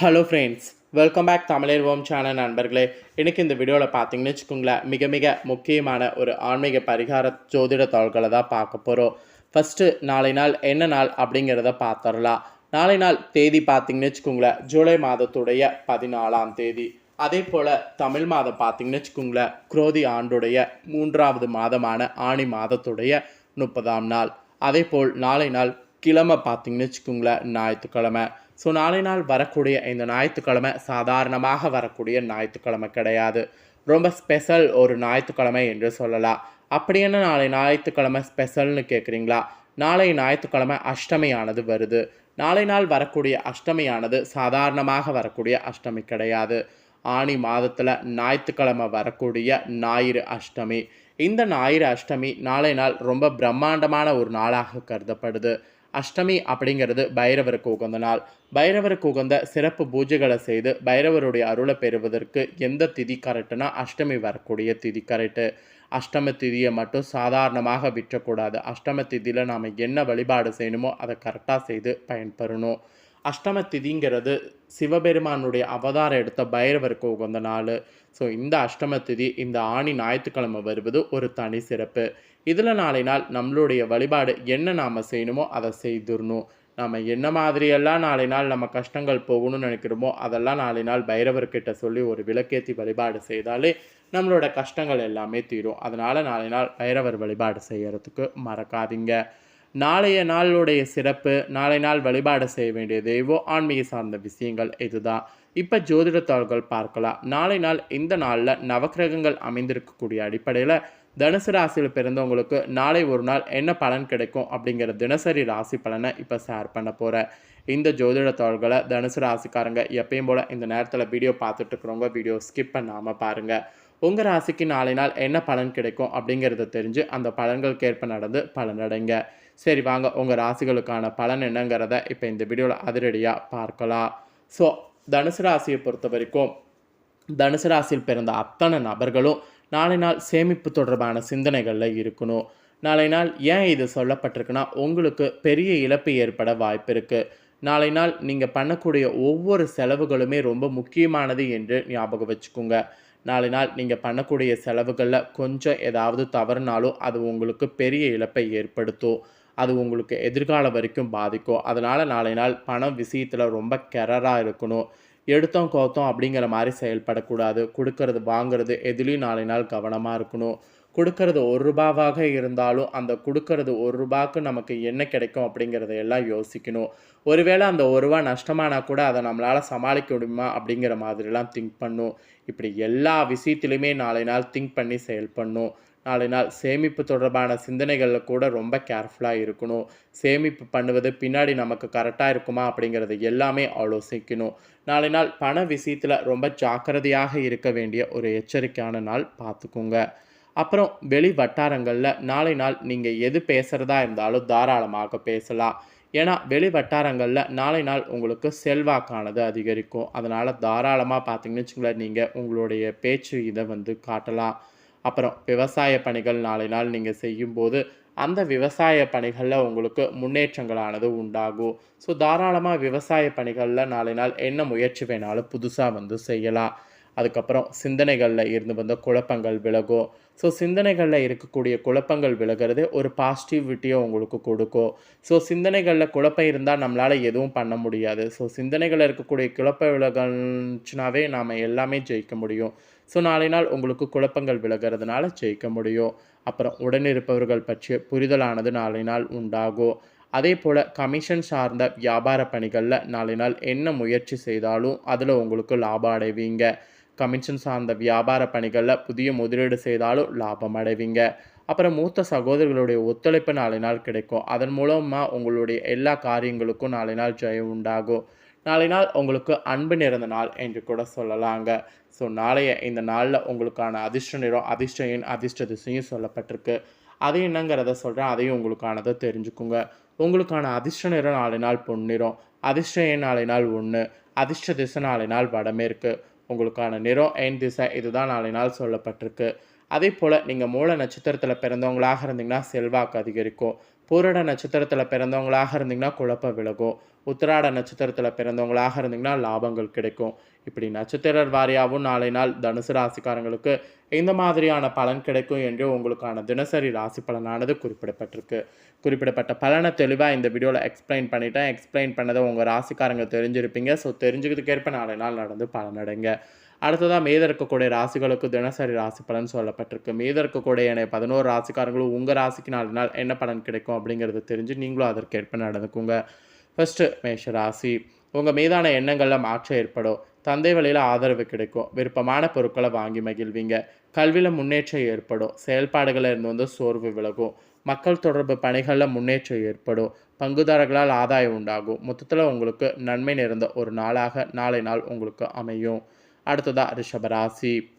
Hello friends welcome back தமிழர் ஓம் channel நண்பர்களே. எனக்கு இந்த வீடியோவில் பார்த்தீங்கன்னு வச்சுக்கோங்களேன் மிக மிக முக்கியமான ஒரு ஆன்மீக பரிகார ஜோதிட தாள்களை தான் பார்க்க போகிறோம் ஃபஸ்ட்டு நாளை நாள் என்ன நாள் அப்படிங்கிறத பார்த்துடலாம். நாளை நாள் தேதி பார்த்தீங்கன்னு வச்சுக்கோங்களேன் ஜூலை மாதத்துடைய பதினாலாம் தேதி. அதே போல் தமிழ் மாதம் பார்த்தீங்கன்னு வச்சுக்கோங்களேன் குரோதி ஆண்டுடைய மூன்றாவது மாதமான ஆணி மாதத்துடைய முப்பதாம் நாள். அதே போல் நாளை நாள் கிழமை பார்த்தீங்கன்னு வச்சுக்கோங்களேன் ஞாயிற்றுக்கிழமை. ஸோ நாளை நாள் வரக்கூடிய இந்த ஞாயிற்றுக்கிழமை சாதாரணமாக வரக்கூடிய ஞாயிற்றுக்கிழமை கிடையாது. ரொம்ப ஸ்பெஷல் ஒரு ஞாயிற்றுக்கிழமை என்று சொல்லலாம். அப்படி என்ன நாளை ஞாயிற்றுக்கிழமை ஸ்பெஷல்னு கேட்குறீங்களா நாளை ஞாயிற்றுக்கிழமை அஷ்டமியானது வருது. நாளை நாள் வரக்கூடிய அஷ்டமியானது சாதாரணமாக வரக்கூடிய அஷ்டமி கிடையாது. ஆணி மாதத்தில் ஞாயிற்றுக்கிழமை வரக்கூடிய ஞாயிறு அஷ்டமி. இந்த ஞாயிறு அஷ்டமி நாளை நாள் ரொம்ப பிரம்மாண்டமான ஒரு நாளாக கருதப்படுது. அஷ்டமி அப்படிங்கிறது பைரவருக்கு உகந்த நாள். பைரவருக்கு உகந்த சிறப்பு பூஜைகளை செய்து பைரவருடைய அருளை பெறுவதற்கு எந்த திதி கரெக்டுனா அஷ்டமி வரக்கூடிய திதி கரெக்டு அஷ்டம திதியை மட்டும் சாதாரணமாக விற்றக்கூடாது. அஷ்டம திதியில் நாம் என்ன வழிபாடு செய்யணுமோ அதை கரெக்டாக செய்து பயன்பெறணும். அஷ்டம திதிங்கிறது சிவபெருமானுடைய அவதாரம் எடுத்த பைரவருக்கு உகந்த நாள். ஸோ இந்த அஷ்டம திதி இந்த ஆணி ஞாயிற்றுக்கிழமை வருவது ஒரு தனி சிறப்பு. இதில் நாளை நாள் நம்மளுடைய வழிபாடு என்ன நாம் செய்யணுமோ அதை செய்திடணும். நம்ம என்ன மாதிரியெல்லாம் நாளை நாள் நம்ம கஷ்டங்கள் போகணும்னு நினைக்கிறோமோ அதெல்லாம் நாளை நாள் பைரவர்கிட்ட சொல்லி ஒரு விளக்கேற்றி வழிபாடு செய்தாலே நம்மளோட கஷ்டங்கள் எல்லாமே தீரும். அதனால் நாளை நாள் பைரவர் வழிபாடு செய்கிறதுக்கு மறக்காதீங்க. நாளைய நாளுடைய சிறப்பு நாளை நாள் வழிபாடு செய்ய வேண்டிய தெய்வம் ஆன்மீக சார்ந்த விஷயங்கள் இதுதான். இப்போ ஜோதிடத்தாள்கள் பார்க்கலாம். நாளை நாள் இந்த நாளில் நவக்கிரகங்கள் அமைந்திருக்கக்கூடிய அடிப்படையில் தனுசு ராசியில் பிறந்தவங்களுக்கு நாளை ஒரு நாள் என்ன பலன் கிடைக்கும் அப்படிங்கிற தினசரி ராசி பலனை இப்போ ஷேர் பண்ண போகிறேன் இந்த ஜோதிடத்தாள்களை தனுசு ராசிக்காரங்க எப்பயும் போல் இந்த நேரத்தில் வீடியோ பார்த்துட்டு இருக்கிறவங்க வீடியோ ஸ்கிப் பண்ணாமல் பாருங்கள் உங்கள் ராசிக்கு நாளை நாள் என்ன பலன் கிடைக்கும் அப்படிங்கிறத தெரிஞ்சு அந்த பலன்களுக்கேற்ப நடந்து பலனடைங்க சரி வாங்க. உங்கள் ராசிகளுக்கான பலன் என்னங்கிறத இப்போ இந்த வீடியோவில் அதிரடியாக பார்க்கலாம். ஸோ தனுசு ராசியை பொறுத்த வரைக்கும் தனுசு ராசியில் பிறந்த அத்தனை நபர்களும் நாளை நாள் சேமிப்பு தொடர்பான சிந்தனைகளில் இருக்கணும். நாளை நாள் ஏன் இது சொல்லப்பட்டிருக்குன்னா உங்களுக்கு பெரிய இழப்பு ஏற்பட வாய்ப்பு இருக்குது நாளை நாள் நீங்கள் பண்ணக்கூடிய ஒவ்வொரு செலவுகளுமே ரொம்ப முக்கியமானது என்று ஞாபகம் வச்சுக்கோங்க. நாளை நாள் நீங்கள் பண்ணக்கூடிய செலவுகளில் கொஞ்சம் ஏதாவது தவறுனாலும் அது உங்களுக்கு பெரிய இழப்பை ஏற்படுத்தும். அது உங்களுக்கு எதிர்காலம் வரைக்கும் பாதிக்கும். அதனால் நாளை நாள் பணம் விஷயத்தில் ரொம்ப கெரராக இருக்கணும். எடுத்தோம் கோத்தோம் அப்படிங்கிற மாதிரி செயல்படக்கூடாது. கொடுக்கறது வாங்குறது எதுலேயும் நாளை நாள் கவனமாக இருக்கணும். கொடுக்கறது ஒரு ரூபாவாக இருந்தாலும் அந்த கொடுக்கறது ஒரு ரூபாய்க்கு நமக்கு என்ன கிடைக்கும் அப்படிங்கிறத எல்லாம் யோசிக்கணும். ஒருவேளை அந்த ஒரு ரூபா நஷ்டமானா கூட அதை நம்மளால் சமாளிக்க முடியுமா அப்படிங்கிற மாதிரிலாம் திங்க் பண்ணும். இப்படி எல்லா விஷயத்துலையுமே நாளை நாள் திங்க் பண்ணி செயல்படணும். நாளை நாள் சேமிப்பு தொடர்பான சிந்தனைகளில் கூட ரொம்ப கேர்ஃபுல்லாக இருக்கணும். சேமிப்பு பண்ணுவது பின்னாடி நமக்கு கரெக்டாக இருக்குமா அப்படிங்கிறது எல்லாமே ஆலோசிக்கணும். நாளை நாள் பண விஷயத்தில் ரொம்ப ஜாக்கிரதையாக இருக்க வேண்டிய ஒரு எச்சரிக்கையான நாள் பார்த்துக்கோங்க அப்புறம் வெளி வட்டாரங்களில் நாளை நாள் நீங்கள் எது பேசுகிறதா இருந்தாலும் தாராளமாக பேசலாம். ஏன்னா வெளி வட்டாரங்களில் நாளை நாள் உங்களுக்கு செல்வாக்கானது அதிகரிக்கும். அதனால் தாராளமாக பார்த்தீங்கன்னு வச்சுங்களேன் நீங்கள் உங்களுடைய பேச்சு இதை வந்து காட்டலாம். அப்புறம் விவசாய பணிகள் நாளை நாள் நீங்கள் செய்யும்போது அந்த விவசாய பணிகளில் உங்களுக்கு முன்னேற்றங்களானது உண்டாகும். ஸோ தாராளமாக விவசாய பணிகளில் நாளை நாள் என்ன முயற்சி வேணாலும் புதுசாக வந்து செய்யலாம். அதுக்கப்புறம் சிந்தனைகளில் இருந்து வந்த குழப்பங்கள் விலகும். ஸோ சிந்தனைகளில் இருக்கக்கூடிய குழப்பங்கள் விலகிறது ஒரு பாசிட்டிவிட்டியை உங்களுக்கு கொடுக்கும். ஸோ சிந்தனைகளில் குழப்பம் இருந்தால் நம்மளால் எதுவும் பண்ண முடியாது. ஸோ சிந்தனைகளில் இருக்கக்கூடிய குழப்ப விலகல்ச்சுனாவே நாம் எல்லாமே ஜெயிக்க முடியும். ஸோ நாளை நாள் உங்களுக்கு குழப்பங்கள் விலகிறதுனால ஜெயிக்க முடியும். அப்புறம் உடனிருப்பவர்கள் பற்றிய புரிதலானது நாளை நாள் உண்டாகும் அதே போல் கமிஷன் சார்ந்த வியாபார பணிகளில் நாளை நாள் என்ன முயற்சி செய்தாலும் அதில் உங்களுக்கு லாபம் அடைவீங்க. கமிஷன் சார்ந்த வியாபார பணிகளில் புதிய முதலீடு செய்தாலும் லாபம் அடைவீங்க. அப்புறம் மூத்த சகோதரர்களுடைய ஒத்துழைப்பு நாளை நாள் கிடைக்கும். அதன் மூலமாக உங்களுடைய எல்லா காரியங்களுக்கும் நாளை நாள் ஜெயம் உண்டாகும். நாளை நாள் உங்களுக்கு அன்பு நிறந்த நாள் என்று கூட சொல்லலாங்க. ஸோ நாளைய இந்த நாளில் உங்களுக்கான அதிர்ஷ்ட நிறம் அதிர்ஷ்ட எண் அதிர்ஷ்ட திசையும் சொல்லப்பட்டிருக்கு. அது என்னங்கிறத சொல்கிறேன் அதையும் உங்களுக்கானதை தெரிஞ்சுக்குங்க. உங்களுக்கான அதிர்ஷ்ட நிறம் நாளை நாள் பொன்னிறம். அதிர்ஷ்ட எண் நாளை நாள் ஒன்று அதிர்ஷ்ட திசை நாளை நாள் வடமேற்கு உங்களுக்கான நிறம் எண் திசை இதுதான் நாளை நாள் சொல்லப்பட்டிருக்கு. அதே போல் நீங்கள் மூல நட்சத்திரத்தில் பிறந்தவங்களாக இருந்தீங்கன்னா செல்வாக்கு அதிகரிக்கும். பூரட நட்சத்திரத்தில் பிறந்தவங்களாக இருந்தீங்கன்னா குழப்பம் விலகும். உத்திராட நட்சத்திரத்தில் பிறந்தவங்களாக இருந்தீங்கன்னா லாபங்கள் கிடைக்கும். இப்படி நட்சத்திர வாரியாகவும் நாளை நாள் தனுசு ராசிக்காரங்களுக்கு இந்த மாதிரியான பலன் கிடைக்கும் என்று உங்களுக்கான தினசரி ராசி பலனானது குறிப்பிடப்பட்டிருக்கு. குறிப்பிடப்பட்ட பலனை தெளிவாக இந்த வீடியோவில் எக்ஸ்பிளைன் பண்ணிட்டேன். எக்ஸ்பிளைன் பண்ணதை உங்கள் ராசிக்காரங்க தெரிஞ்சிருப்பீங்க. ஸோ தெரிஞ்சுக்கிறதுக்கேற்ப நாளை நாள் நடந்து பலனடைங்க. அடுத்ததாக மீத இருக்கக்கூடிய ராசிகளுக்கு தினசரி ராசி பலன் சொல்லப்பட்டிருக்கு. மீத இருக்கக்கூடிய என்னை பதினோரு ராசிக்காரங்களும் உங்கள் ராசிக்கு நாலு நாள் என்ன பலன் கிடைக்கும் அப்படிங்கிறத தெரிஞ்சு நீங்களும் அதற்கேற்ப நடந்துக்குங்க. ஃபஸ்ட்டு மேஷ ராசி உங்கள் மீதான எண்ணங்களில் மாற்றம் ஏற்படும். தந்தை வழியில் ஆதரவு கிடைக்கும். விருப்பமான பொருட்களை வாங்கி மகிழ்வீங்க. கல்வியில் முன்னேற்றம் ஏற்படும். செயல்பாடுகளில் இருந்து வந்து சோர்வு விலகும். மக்கள் தொடர்பு பணிகளில் முன்னேற்றம் ஏற்படும். பங்குதாரர்களால் ஆதாயம் உண்டாகும். மொத்தத்தில் உங்களுக்கு நன்மை நிறைந்த ஒரு நாளாக நாளை நாள் உங்களுக்கு அமையும். அடுத்ததாக ரிஷபராசி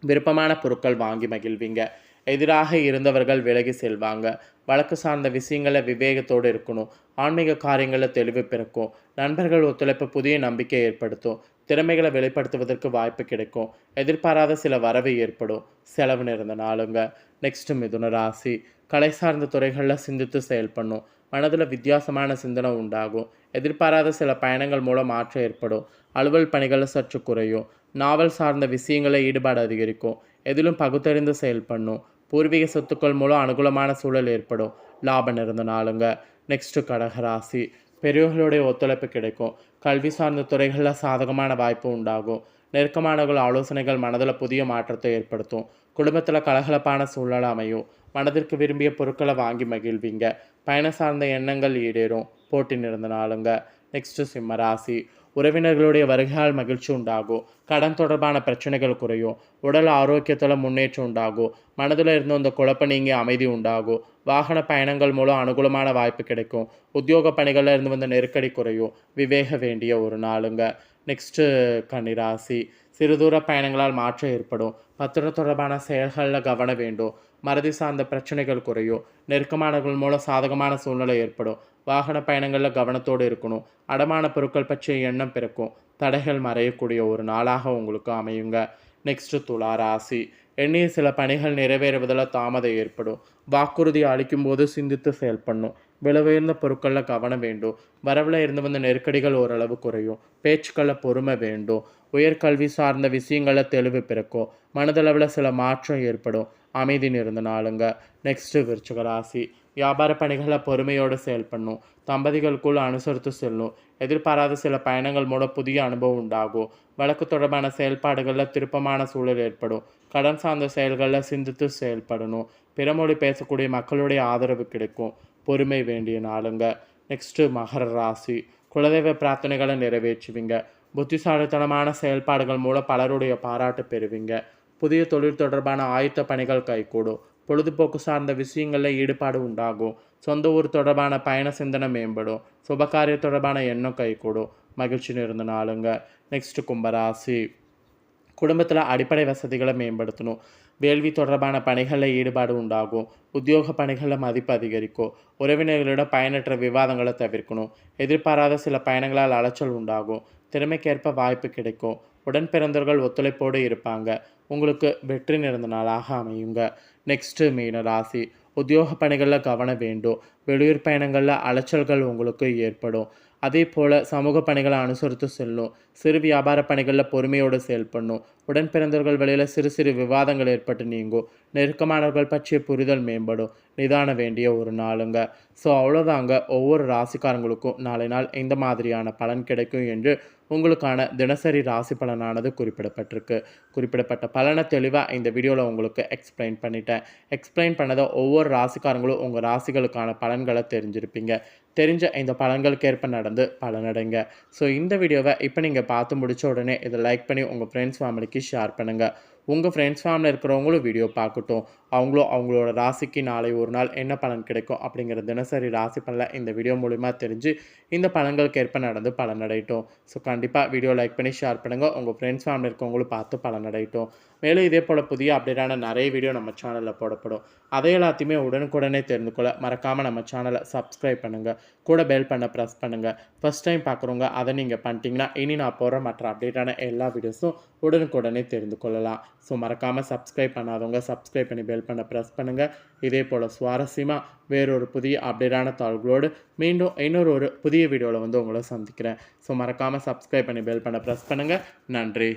விருப்பமான பொருட்கள் வாங்கி மகிழ்வீங்க. எதிராக இருந்தவர்கள் விலகி செல்வாங்க. வழக்கு சார்ந்த விஷயங்களை விவேகத்தோடு இருக்கணும். ஆன்மீக காரியங்களில் தெளிவு பிறக்கும். நண்பர்கள் ஒத்துழைப்பு புதிய நம்பிக்கை ஏற்படுத்தும். திறமைகளை வெளிப்படுத்துவதற்கு வாய்ப்பு கிடைக்கும். எதிர்பாராத சில வரவு ஏற்படும். செலவு நிறைந்த நாளுங்க. நெக்ஸ்ட் மிதுன ராசி. கலை சார்ந்த துறைகளில் சிந்தித்து செயல்படணும் மனதில் வித்தியாசமான சிந்தனை உண்டாகும். எதிர்பாராத சில பயணங்கள் மூலம் மாற்றம் ஏற்படும். அலுவல் பணிகளில் சற்று குறையும். நாவல் சார்ந்த விஷயங்களை ஈடுபாடு அதிகரிக்கும். எதிலும் பகுத்தறிந்து செயல்படணும் பூர்வீக சொத்துக்கள் மூலம் அனுகூலமான சூழல் ஏற்படும். லாபம் இருந்த நாளுங்க. நெக்ஸ்ட்டு கடகராசி பெரியவர்களுடைய ஒத்துழைப்பு கிடைக்கும். கல்வி சார்ந்த துறைகளில் சாதகமான வாய்ப்பு உண்டாகும். நெருக்கமானவர்கள் ஆலோசனைகள் மனதில் புதிய மாற்றத்தை ஏற்படுத்தும். குடும்பத்தில் கலகலப்பான சூழ்நிலை அமையும். மனதிற்கு விரும்பிய பொருட்களை வாங்கி மகிழ்வீங்க. பயணம் சார்ந்த எண்ணங்கள் ஈடேறும். போட்டி நிறந்த நாளுங்க. நெக்ஸ்ட்டு சிம்மராசி உறவினர்களுடைய வருகையால் மகிழ்ச்சி உண்டாகும் கடன் தொடர்பான பிரச்சனைகள் குறையும் உடல் ஆரோக்கியத்தில் முன்னேற்றம் உண்டாகும் மனதில் இருந்து அந்த குழப்ப நீங்கி அமைதி உண்டாகும் வாகன பயணங்கள் மூலம் அனுகூலமான வாய்ப்பு கிடைக்கும் உத்தியோக பணிகளில் இருந்து வந்த நெருக்கடி குறையும் விவேக வேண்டிய ஒரு நாளுங்க. நெக்ஸ்ட்டு கன்னிராசி. சிறுதூர பயணங்களால் மாற்றம் ஏற்படும். பத்திரம் தொடர்பான செயல்களில் கவனம் வேண்டும் மறதி சார்ந்த பிரச்சனைகள் குறையும். நெருக்கமானவர்கள் மூலம் சாதகமான சூழ்நிலை ஏற்படும். வாகன பயணங்களில் கவனத்தோடு இருக்கணும். அடமான பொருட்கள் பற்றிய எண்ணம் பிறக்கும். தடைகள் மறையக்கூடிய ஒரு நாளாக உங்களுக்கு அமையுங்க. நெக்ஸ்ட்டு துலா ராசி. எண்ணிய சில பணிகள் நிறைவேறுவதில் தாமதம் ஏற்படும். வாக்குறுதி அளிக்கும்போது சிந்தித்து செயல்படணும். விலை உயர்ந்த பொருட்களில் கவனம் வேண்டும். வரவில் இருந்து வந்த நெருக்கடிகள் ஓரளவு குறையும். பேச்சுக்களில் பொறுமை வேண்டும். உயர்கல்வி சார்ந்த விஷயங்களில் தெளிவு பிறக்கும். மனதளவில் சில மாற்றம் ஏற்படும். அமைதி நிறைந்த நாளுங்க. நெக்ஸ்ட்டு விருச்சிக ராசி. வியாபார பணிகளை பொறுமையோடு செயல்படணும். தம்பதிகளுக்குள் அனுசரித்து செல்லும் எதிர்பாராத சில பயணங்கள் மூலம் புதிய அனுபவம் உண்டாகும். வழக்கு தொடர்பான செயல்பாடுகளில் திருப்பமான சூழல் ஏற்படும். கடன் சார்ந்த செயல்களில் சிந்தித்து செயல்படணும். பிறமொழி பேசக்கூடிய மக்களுடைய ஆதரவு கிடைக்கும். பொறுமை வேண்டிய நாளுங்க. நெக்ஸ்ட்டு மகர ராசி. குலதெய்வ பிரார்த்தனைகளை நிறைவேற்றுவீங்க. புத்திசாலித்தனமான செயல்பாடுகள் மூலம் பலருடைய பாராட்டு பெறுவீங்க. புதிய தொழில் தொடர்பான ஆயத்த பணிகள் கைகூடும். பொழுதுபோக்கு சார்ந்த விஷயங்களில் ஈடுபாடு உண்டாகும். சொந்த ஊர் தொடர்பான பயண சிந்தனை மேம்படும். சுபகாரிய தொடர்பான எண்ணம் கைகூடும். மகிழ்ச்சி நிறந்த நாளுங்க. நெக்ஸ்ட் கும்பராசி. குடும்பத்தில் அடிப்படை வசதிகளை மேம்படுத்தணும். வேள்வி தொடர்பான பணிகளில் ஈடுபாடு உண்டாகும். உத்தியோக பணிகளில் மதிப்பு அதிகரிக்கும். உறவினர்களிடம் பயனற்ற விவாதங்களை தவிர்க்கணும். எதிர்பாராத சில பயணங்களால் அலைச்சல் உண்டாகும். திறமைக்கேற்ப வாய்ப்பு கிடைக்கும். உடன் பிறந்தவர்கள் ஒத்துழைப்போடு இருப்பாங்க. உங்களுக்கு வெற்றி நிறைந்த நாளாக அமையுங்க. நெக்ஸ்ட்டு மீன ராசி. உத்தியோக பணிகளில் கவனம் வேண்டும். வெளியூர் பயணங்களில் அலைச்சல்கள் உங்களுக்கு ஏற்படும். அதே போல் சமூக பணிகளை அனுசரித்து செல்லும். சிறு வியாபார பணிகளில் பொறுமையோடு செயல்படணும். உடன் பிறந்தவர்கள் வழியில் சிறு சிறு விவாதங்கள் ஏற்பட்டு நீங்கும். நெருக்கமானவர்கள் பற்றிய புரிதல் மேம்படும். நிதான வேண்டிய ஒரு நாளுங்க. ஸோ அவ்வளோதாங்க ஒவ்வொரு ராசிக்காரங்களுக்கும் நாளை நாள் இந்த மாதிரியான பலன் கிடைக்கும் என்று உங்களுக்கான தினசரி ராசி பலனானது குறிப்பிடப்பட்டிருக்கு. குறிப்பிடப்பட்ட பலனை தெளிவாக இந்த வீடியோவில் உங்களுக்கு எக்ஸ்பிளைன் பண்ணிட்டேன். எக்ஸ்பிளைன் பண்ணதை ஒவ்வொரு ராசிக்காரங்களும் உங்கள் ராசிகளுக்கான பலன்களை தெரிஞ்சிருப்பீங்க. தெரிஞ்ச இந்த பலன்களுக்கு ஏற்ப நடந்து பலனடைங்க. ஸோ இந்த வீடியோவை இப்போ நீங்கள் பார்த்து முடிச்ச உடனே இதை லைக் பண்ணி உங்கள் ஃப்ரெண்ட்ஸ் ஃபேமிலிக்கு ஷேர் பண்ணுங்கள் உங்கள் ஃப்ரெண்ட்ஸ் ஃபேமிலியில் இருக்கிறவங்களும் வீடியோ பார்க்கட்டும். அவங்களும் அவங்களோட ராசிக்கு நாளை ஒரு நாள் என்ன பலன் கிடைக்கும் அப்படிங்கிற தினசரி ராசி பலனை இந்த வீடியோ மூலிமா தெரிஞ்சு இந்த பலன்களுக்கு ஏற்ப நடந்து பலனடையட்டும் ஸோ கண்டிப்பாக வீடியோ லைக் பண்ணி ஷேர் பண்ணுங்கள் உங்கள் ஃப்ரெண்ட்ஸ் ஃபேமிலி இருக்கவங்களும் பார்த்து பலனடையட்டும் மேலும் இதே போல் புதிய அப்டேட்டான நிறைய வீடியோ நம்ம சேனலில் போடப்படும். அதை எல்லாத்தையுமே உடனுக்குடனே தெரிந்து கொள்ள மறக்காமல் நம்ம சேனலை சப்ஸ்கிரைப் பண்ணுங்கள் கூட பெல் பண்ண ப்ரெஸ் பண்ணுங்கள் ஃபஸ்ட் டைம் பார்க்குறவங்க அதை நீங்கள் பண்ணிட்டீங்கன்னா இனி நான் போகிற மற்ற அப்டேட்டான எல்லா வீடியோஸும் உடனுக்குடனே தெரிந்து கொள்ளலாம். ஸோ மறக்காமல் சப்ஸ்கிரைப் பண்ணாதவங்க சப்ஸ்கிரைப் பண்ணி பெல் பண்ண ப்ரெஸ் பண்ணுங்கள் இதே போல் சுவாரஸ்யமாக வேறொரு புதிய அப்டேட்டான தாள்களோடு மீண்டும் இன்னொரு ஒரு புதிய வீடியோவில் வந்து உங்களை சந்திக்கிறேன். ஸோ மறக்காமல் சப்ஸ்கிரைப் பண்ணி பெல் பண்ண ப்ரெஸ் பண்ணுங்கள் நன்றி.